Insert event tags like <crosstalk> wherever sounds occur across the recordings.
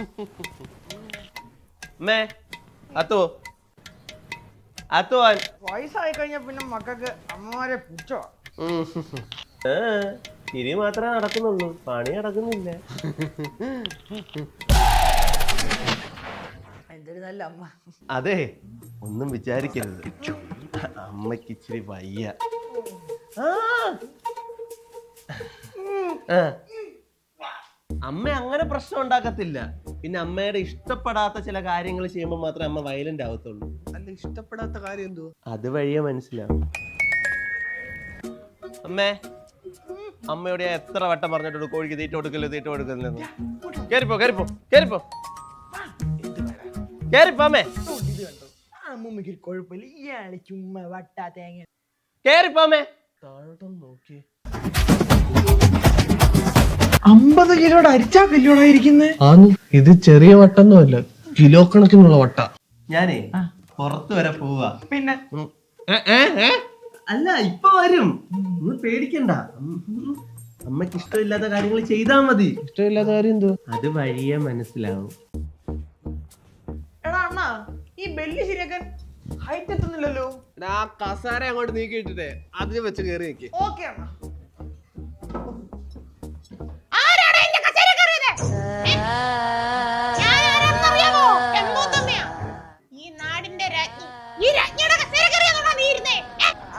<laughs> അമ്മേ അത്തു. അത്തോ വയസ്സായി കഴിഞ്ഞാൽ പിന്നെ മക്കൾക്ക് അമ്മമാരെ പുച്ഛോ ഇനി മാത്രമേ നടക്കുന്നുള്ളൂ. പണി നടക്കുന്നില്ല. എന്തൊരു നല്ല അമ്മ. അതെ ഒന്നും വിചാരിക്കരുത്. അമ്മയ്ക്ക് ഇച്ചിരി വയ്യ. ആ. അമ്മ അങ്ങനെ പ്രശ്നം ഉണ്ടാക്കത്തില്ല. പിന്നെ അമ്മയുടെ ഇഷ്ടപ്പെടാത്ത ചില കാര്യങ്ങൾ ചെയ്യുമ്പോൾ മാത്രമേ അമ്മ വയലന്റ് ആവത്തുള്ളൂ. അല്ല ഇഷ്ടപ്പെടാത്ത കാര്യം എന്തോ അത് വഴിയേ മനസ്സിലാവും അമ്മേ അമ്മയോട് ഞാൻ എത്ര വട്ടം പറഞ്ഞിട്ടുണ്ട് കോഴിക്ക് തീറ്റ കൊടുക്കല്ലോ തീറ്റ കൊടുക്കല്ലെന്ന് കേറിപ്പോ കേറിപ്പോ കേറിപ്പോ. കേറിപ്പോ അമ്മേ. കുഴപ്പമില്ല. ഇയാൾ ചുമ്മാ വട്ടാ തേങ്ങ കേറിപ്പോ അമ്മേ. താഴോട്ടൊന്ന് നോക്കി അമ്പത് കിലോയുടെ അരിച്ചാ കല്ലോടാ ആ ആന്ന്. ഇത് ചെറിയ വട്ടൊന്നുമല്ല. കിലോ കണക്കിനുള്ള വട്ട. ഞാനേ പുറത്ത് വരെ പോവാ. പിന്നെ? അല്ല ഇപ്പൊ വരും. ഒന്ന് പേടിക്കണ്ട. അമ്മയ്ക്ക് അമ്മയ്ക്ക് ഇഷ്ടമില്ലാത്ത കാര്യങ്ങൾ ചെയ്താ മതി. ഇഷ്ടമില്ലാത്ത കാര്യം എന്തോ അത് വഴിയെ മനസ്സിലാവും. എടാ അണ്ണാ ഈ ബെല്ലി ശരിയാക്കാൻ ഹൈറ്റ് എത്തുന്നില്ലല്ലോ. ആ കസാര അങ്ങോട്ട് നീക്കിയിട്ടിട്ടേ അതിന് വെച്ച് കയറി നീക്കി. ഓക്കെ അണ്ണാ.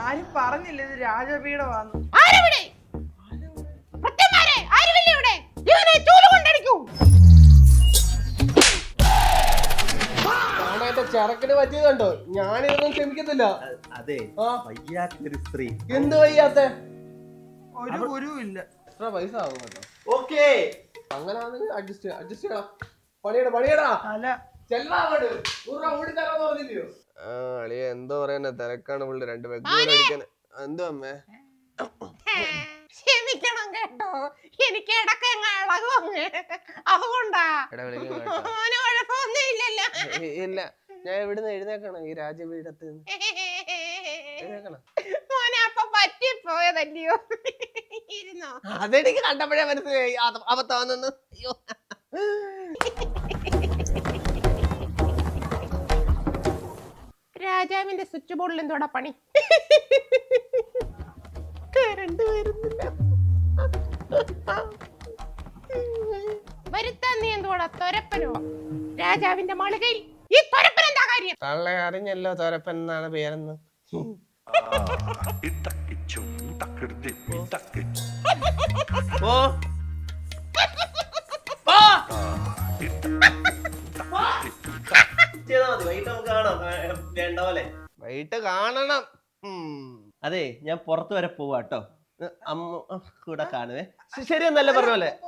ആരും പറഞ്ഞില്ല ഇത് രാജപീഠമാന്ന് ആരെവിടെ? ഭൃത്യന്മാരെ, ആരുമില്ലേ ഇവിടെ? ഇവനെ ചൂൽ കൊണ്ടടിക്കൂ. എന്റെ ചെറുക്കിന് പറ്റിയത് കണ്ടോ? ഞാനിതൊന്നും ക്ഷമിക്കത്തില്ല. അതെ. വയ്യാത്തൊരു സ്ത്രീ. എന്ത് വയ്യാത്ത? ഒരു ഗുരുവും ഇല്ല എത്ര പൈസ ആവും കേട്ടോ ഓക്കേ. അങ്ങനെ അഡ്ജസ്റ്റ് അഡ്ജസ്റ്റ് ചെയ്യണം. പണിയടാ പണിയടാ. അല്ല. അളിയ എന്തോ പറയാനാ തിരക്കാണ് പുള്ളി. രണ്ട് അടിക്കാൻ. എന്തോ അമ്മേ? ക്ഷമിക്കണം കേട്ടോ. എനിക്ക് ഇടയ്ക്ക് ഇളകും അതുകൊണ്ടാ. കുഴപ്പമൊന്നും ഇല്ലല്ലോ ഇല്ല. ഞാൻ ഇവിടുന്ന് എഴുന്നേക്കണം ഈ രാജപീഠത്ത് നിന്ന് എഴുന്നേക്കണം മോനെ അപ്പൊ പറ്റിപ്പോയതല്ലയോ? ഇരുന്നോ അതെനിക്ക് കണ്ടപ്പോഴേ മനസ്സിലായി. അബദ്ധമാണെന്ന്. അയ്യോ. രാജാവിന്റെ സ്വിച്ച് ബോർഡിൽ എന്തോടാ പണി? കരണ്ട് വരുന്നില്ല. വരുത്താൻ നീ എന്തോടാ തൊരപ്പനോ? രാജാവിന്റെ മാളികയിൽ. ഈ തൊരപ്പൻ എന്താ കാര്യം? തള്ളെ അറിഞ്ഞല്ലോ തൊരപ്പൻ എന്നാണ് പേരെന്ന്. ഓ ചെയ്താ മതി. വൈകിട്ട് നമുക്ക് കാണാം. ആ, വേണ്ട പോലെ. വൈകിട്ട് കാണണം. അതെ ഞാൻ പുറത്തു വരെ പോവാ കേട്ടോ അമ്മ കൂടെ കാണുവേ. ശ- ശരി എന്നല്ല പറഞ്ഞ പോലെ?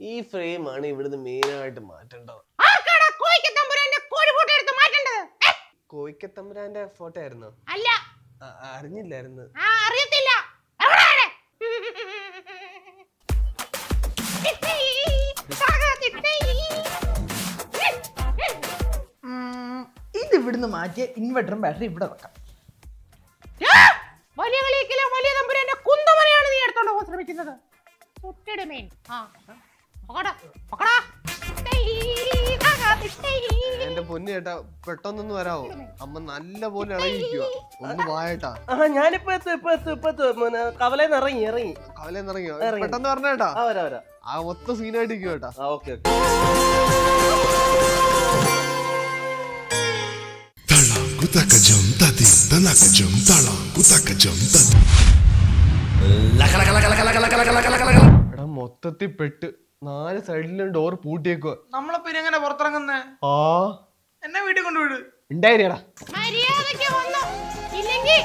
ഈ ഫ്രെയിമാണ് ഇവിടുന്ന് മെയിനായിട്ട് മാറ്റേണ്ടത്. ആർക്കാടാ കോഴിക്ക് തമ്പുരാന്റെ കോഴിക്കോട്ട് എടുത്ത് മാറ്റേണ്ടത്? ഏ? കോയിക്കത്തമ്പുരാന്റെ ഫോട്ടോ ആയിരുന്നു. അല്ല. അറിഞ്ഞില്ലായിരുന്നു. ആ അറിയത്തില്ല. ഇത് ഇവിടുന്ന് മാറ്റിയ ഇൻവെർട്ടറും ബാറ്ററി ഇവിടെ വെക്കാം. ആ! വലിയ കളിയിലെ വലിയ തമ്പുരാന്റെ കുന്തമനയാണ് നീ എടുത്തോണ്ട് പോകാൻ ശ്രമിക്കുന്നത്. സുട്ടിടുമേൻ ആ. സാഗ കിട്ടി. എന്റെ പൊന്നു ചേട്ടാ പെട്ടെന്നൊന്ന് വരാവോ? അമ്മ നല്ല പോലെ ഇളകിയിരിക്കുക ഒന്ന് വായട്ടാ. ആ ഞാനിപ്പോ എത്തും ഇപ്പൊ എത്തും ഇപ്പൊ എത്തും. കവലേന്ന് ഇറങ്ങി ഇറങ്ങി. കവലേന്ന് ഇറങ്ങിയോ? പെട്ടെന്ന് പറഞ്ഞേട്ടാ ആ വരാ വരാ. ആ ഒത്ത സീനായിട്ട് കേട്ടാ ആ ഓക്കെ tati. എടാ മൊത്തത്തിൽ പെട്ട് നാല് സൈഡിലും ഡോർ പൂട്ടിയേക്കുക നമ്മളെ പിന്നെ എങ്ങനെ പുറത്തിറങ്ങുന്നേ ആ എന്നെ വീട്ടിൽ കൊണ്ടുവിട് ഉണ്ടായിരടാ മര്യാദയ്ക്ക് വന്നു ഇല്ലെങ്കിൽ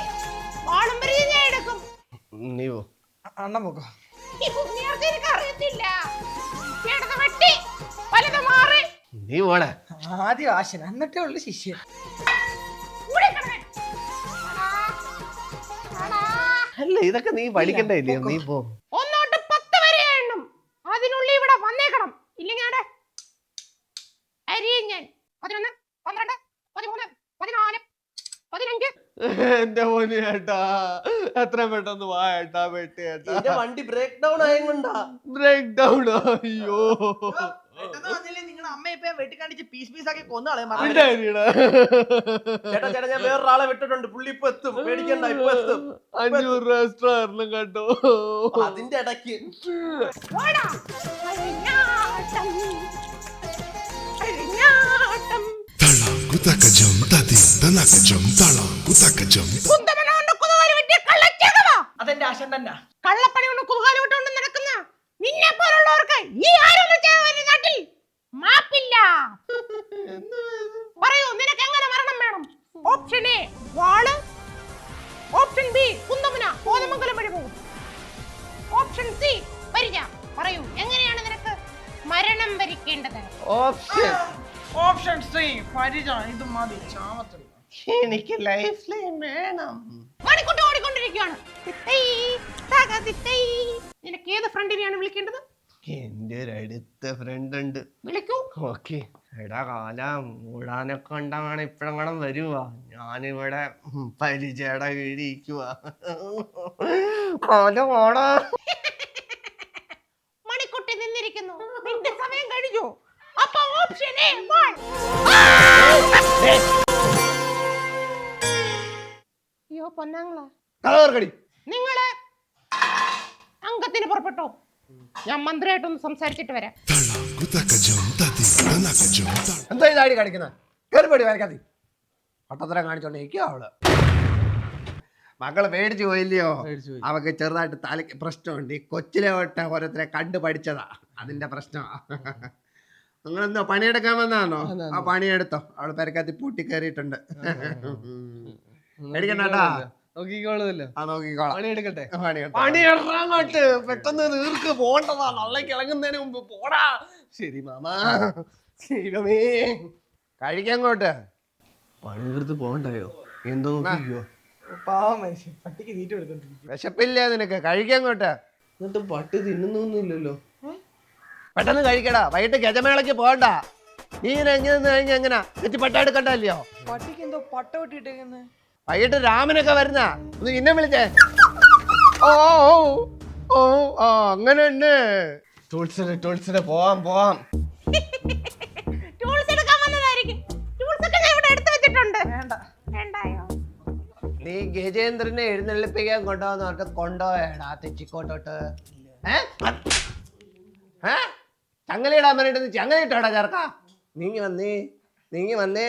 വാളും പരിചയം ഞാൻ എടുക്കും നീ പോ അണ്ണൻ പോക്കോ ഈ പുണ്യാർക്ക് അറിയത്തില്ല ഇടത് വെട്ടി വലത് മാറി. നീ പോടെ. ആദ്യം ആശന എന്നിട്ടേ ഉള്ളു ശിഷ്യൻ ഇവിടെ അടാ. അല്ല ഇതൊക്കെ നീ പഠിക്കണ്ടേ നീ പോ പത്ത് വരെ എണ്ണും അതിനുള്ളിൽ ഇവിടെ വന്നേക്കണം ഇല്ലെങ്കിൽ ആടെ അരിയും ഞാൻ പതിനൊന്ന് പന്ത്രണ്ട് പതിമൂന്ന് പതിനാല് പതിനഞ്ച് എന്റെ മോന് ചേട്ടാ എത്ര പെട്ടെന്ന് വാ ഏട്ടാ വെട്ടി ഏട്ടാ. എന്റെ വണ്ടി ബ്രേക്ക് ഡൗൺ ആയതുകൊണ്ടാ. ബ്രേക്ക് ഡൗൺ അയ്യോ. നിങ്ങളുടെ അമ്മ ഇപ്പൊ വെട്ടിക്കാണിച്ച് പീസ് പീസ് ആക്കി കൊന്നാളെ ചേട്ടാ ചേട്ടാ ഞാൻ വേറൊരാളെ വിട്ടിട്ടുണ്ട്. പുള്ളി ഇപ്പൊ എത്തും. പേടിക്കണ്ട ഇപ്പൊ എത്തും. അഞ്ഞൂറ് രൂപ എക്സ്ട്രാ കേട്ടോ. അതിന്റെ ഇടയ്ക്ക്. വാടാ. അഴിഞ്ഞാട്ടം. തതി തനക്കജം തക്കജം തക്കജം വെട്ടിയ കള്ളച്ചേകവാ. അതെന്റെ ആശം തന്നെ. കള്ളപ്പണി കൊണ്ട് കുതുകാലി വിട്ടുകൊണ്ട് നടക്കുന്ന നിന്നെ പോലുള്ളവർക്ക് ഈ ആരോഗ്യ നാട്ടിൽ മാപ്പില്ല. പറയൂ നിനക്ക് എങ്ങനെ മരണം വേണം? ഓപ്ഷൻ എ വാൾ. ഓപ്ഷൻ ബി കുന്തമുന. കോതമംഗലം വഴി പോകും. ഓപ്ഷൻ സി പരിച. പറയൂ എങ്ങനെയാണ് നിനക്ക് മരണം വരിക്കേണ്ടത്? ഓപ്ഷൻ ഓപ്ഷൻ സി പരിച ഇത് മതി ചാമത്തിൽ എനിക്ക് ലൈഫ് ലൈൻ വേണം. മണിക്കൂട്ടി ഓടിക്കൊണ്ടിരിക്കുകയാണ്. നിനക്ക് ഏത് ഫ്രണ്ടിനെയാണ് വിളിക്കേണ്ടത്? എന്റെ ഒരു അടുത്ത ഫ്രണ്ട് ഉണ്ട്. വിളിക്കൂ. ഓക്കെ. എടാ കാലം. മൂടാനൊക്കെ ഉണ്ടാവണം ഇപ്പഴങ്ങണം വരുവാ. ഞാനിവിടെ പരിചയുടെ കീഴിരിക്കുവാ. കാലം ഓടാ മണിക്കുട്ടി നിന്നിരിക്കുന്നു നിന്റെ സമയം കഴിഞ്ഞു ഓപ്ഷൻ എ വാൾ അയ്യോ പൊന്നാങ്ങള നിങ്ങളെ നിങ്ങൾ അംഗത്തിന് പുറപ്പെട്ടോ? ഞാൻ മന്ത്രിയായിട്ടൊന്ന് സംസാരിച്ചിട്ട് വരാം. എന്താ ഇതാടി കാണിക്കുന്നത് കയറിപ്പടി വരക്കാതി പട്ടത്തരം കാണിച്ചോണ്ട് നിൽക്കുക അവൾ. മക്കൾ മേടിച്ചു പോയില്ലയോ? അവക്ക് ചെറുതായിട്ട് തലയ്ക്ക് പ്രശ്നമുണ്ട്. ഈ കൊച്ചിലെ തൊട്ട് ഓരോരുത്തരെ കണ്ടു പഠിച്ചതാ അതിന്റെ പ്രശ്നമാ. നിങ്ങളെന്തോ പണിയെടുക്കാൻ വന്നാണോ ആ പണിയെടുത്തോ. അവൾ പെരക്കത്തി പൂട്ടി കയറിയിട്ടുണ്ട് പേടിക്കണ്ടാ നോക്കിക്കോളൂല്ലോ ആ നോക്കിക്കോളാം. പണിയെടുക്കട്ടെ. പണിയെടുത്തോ. പണിയെടുറാങ്ങോട്ട് പെട്ടെന്ന് പോണ്ടതാ. മുമ്പ് പോടാ. ശരി മാമാ. ശരിമേ കഴിക്കങ്ങോട്ട് പണിയെടുത്ത് പോകണ്ടായോ? എന്തോ നോക്കിക്കോ. പാവം മനുഷ്യൻ. പട്ടിക്ക് തീറ്റ വിശപ്പില്ലേ നിനക്ക്. കഴിക്കങ്ങോട്ട് എന്നിട്ട് പട്ടി തിന്നുന്നൊന്നുമില്ലല്ലോ. പെട്ടെന്ന് കഴിക്കടാ. വൈകിട്ട് ഗജമേളയ്ക്ക് പോകണ്ട. നീ ഇങ്ങനെ എങ്ങനെ നിന്ന് കഴിഞ്ഞാൽ എങ്ങനാ? എത്തി പട്ട എടുക്കണ്ടല്ലോ പട്ടിക്ക് എന്തോ പട്ട വിട്ടിട്ടേക്കുന്നത് വൈകിട്ട് രാമനൊക്കെ വരുന്ന? ഒന്ന് ഇന്നെ വിളിച്ചേ. ഓ ഓ ഓ ഓ അങ്ങനെ തന്നെ. ടൂൾസിന് ടൂൾസിന് പോവാം പോവാം. ടൂൾസ് എടുക്കാൻ വന്നതായിരിക്കും. ടൂൾസ് ഒക്കെ ഞാൻ ഇവിടെ എടുത്തു വെച്ചിട്ടുണ്ട്. വേണ്ട. വേണ്ടായോ? നീ ഗജേന്ദ്രനെ എഴുന്നള്ളിപ്പിക്കാൻ കൊണ്ടോന്ന് പറഞ്ഞിട്ട് കൊണ്ടുപോയടാ തെച്ചിക്കോട്ടോട്ട്. ഏ? ഏ? ചങ്ങലയിടാൻ പറഞ്ഞിട്ട് നീ ചങ്ങലയിട്ടോടാ ചേർക്ക. നീങ്ങി വന്നേ നീങ്ങി വന്നേ.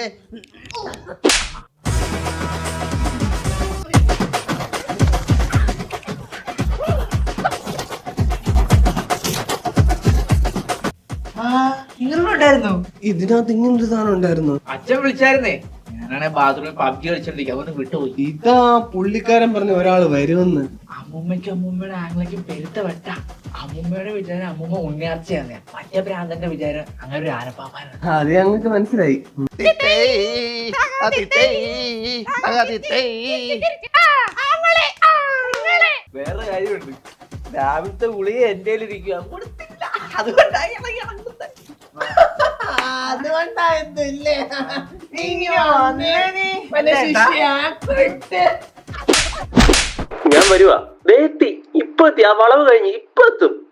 ഇതിനകത്ത് ഇങ്ങനൊരു സാധനം ഉണ്ടായിരുന്നു. അച്ഛൻ വിളിച്ചായിരുന്നേ. ഞാനാണെ ബാത്റൂമിൽ പബ്ജി കളിച്ചോണ്ടിരിക്കും അവന്ന് വിട്ടുപോയി. ഇതാ പുള്ളിക്കാരൻ പറഞ്ഞ ഒരാൾ വരുമെന്ന്. അമ്മൂമ്മയ്ക്ക് അമ്മൂമ്മയുടെ ആംഗ്ലേക്ക് പെരുത്ത വെട്ട. അമ്മൂമ്മയുടെ വിചാരം അമ്മൂമ്മ ഉണ്ണിയാർച്ചയാണ് മറ്റേ ഭ്രാന്തന്റെ വിചാരം അങ്ങനെ ഒരു ആനപ്പാപ്പാനാണ്. അത് ഞങ്ങൾക്ക് മനസ്സിലായി. വേറെ കാര്യമുണ്ട്. രാവിലത്തെ ഗുളിക എന്റെ ഇരിക്കുക കൊടുത്തില്ല. അതുകൊണ്ടായി ഇളകുന്നത്. അതുകൊണ്ടായിരുന്നില്ലേ ഞാൻ വരുവാ. ദേ എത്തി ഇപ്പൊ എത്തി ആ വളവ് കഴിഞ്ഞ് ഇപ്പൊ എത്തും